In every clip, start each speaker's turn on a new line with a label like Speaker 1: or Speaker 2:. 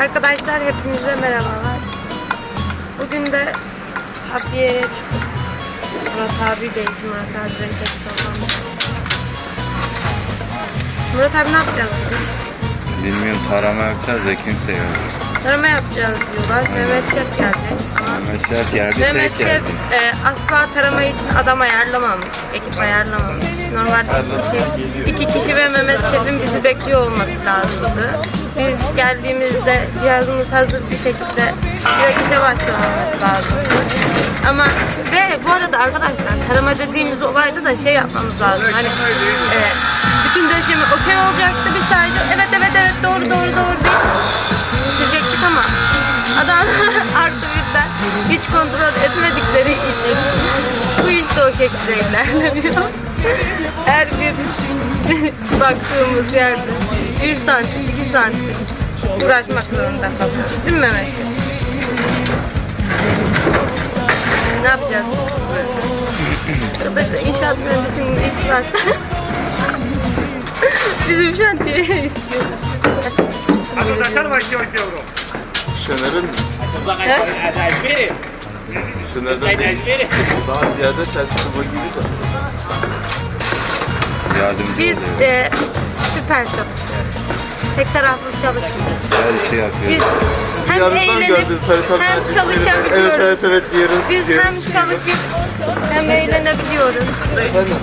Speaker 1: Arkadaşlar hepinize merhabalar. Bugün de Abiye'ye çıktık. Murat abi de Murat abi tek. Murat abi ne yapacağız bugün?
Speaker 2: Bilmiyorum tarama yapacağız da kimse yok.
Speaker 1: Tarama yapacağız diyorlar. Mehmet Şef geldi. Ama
Speaker 2: Mehmet Şef geldi,
Speaker 1: Mehmet
Speaker 2: tek
Speaker 1: Şef
Speaker 2: geldi.
Speaker 1: e, asla tarama için adam ayarlamamış. Ekip ayarlamamış. Normalde iki kişi, iki kişi ve Mehmet Şef'in bizi bekliyor olması lazımdı. Geldiğimizde cihazımız hazır bir şekilde direkt işe başlamamız lazımdı. Ama ve bu arada arkadaşlar tarama dediğimiz olayda da şey yapmamız lazım. Hani e, bütün döşemi okey olacaktı. Biz sadece evet evet evet doğru doğru doğru deyip bitirecektik ama adam artı birden hiç kontrol etmedikleri için bu iş de o şekilde ilerleniyor. Her bir baktığımız yerde 1 santim, 2 santim uğraşmak zorunda kalıyoruz. Değil mi Mehmet? Ne yapacağız? Arkadaşlar inşaat mühendisinin varsa bizim şantiyeye istiyoruz.
Speaker 3: Şener'in
Speaker 4: Ezberi.
Speaker 3: Şener'den değil,
Speaker 4: Ezberi.
Speaker 3: daha ziyade sertifika gibi de.
Speaker 2: Yardımcı
Speaker 1: Biz
Speaker 2: oluyor.
Speaker 1: e, süper çalışıyoruz. Tek taraflı çalışmıyoruz.
Speaker 2: Her
Speaker 1: Biz
Speaker 2: yapıyor.
Speaker 1: hem
Speaker 3: Yarından
Speaker 1: eğlenip
Speaker 3: gördün
Speaker 1: hem
Speaker 3: Evet
Speaker 1: çalışabiliyoruz.
Speaker 3: evet evet diyelim.
Speaker 1: Biz
Speaker 3: diyelim.
Speaker 1: hem çalışıp hem eğlenebiliyoruz.
Speaker 3: Efendim?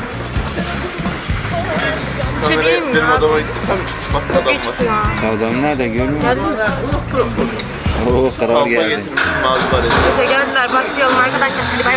Speaker 1: Şey
Speaker 3: Kameraya
Speaker 1: mi
Speaker 3: benim adama gitsem bak adam var.
Speaker 2: Adam nerede görüyor musun? Oo karar
Speaker 3: Kampa
Speaker 2: geldi.
Speaker 3: getirmiş mavi.
Speaker 1: Neyse geldiler başlayalım arkadaşlar. Hadi bay bay.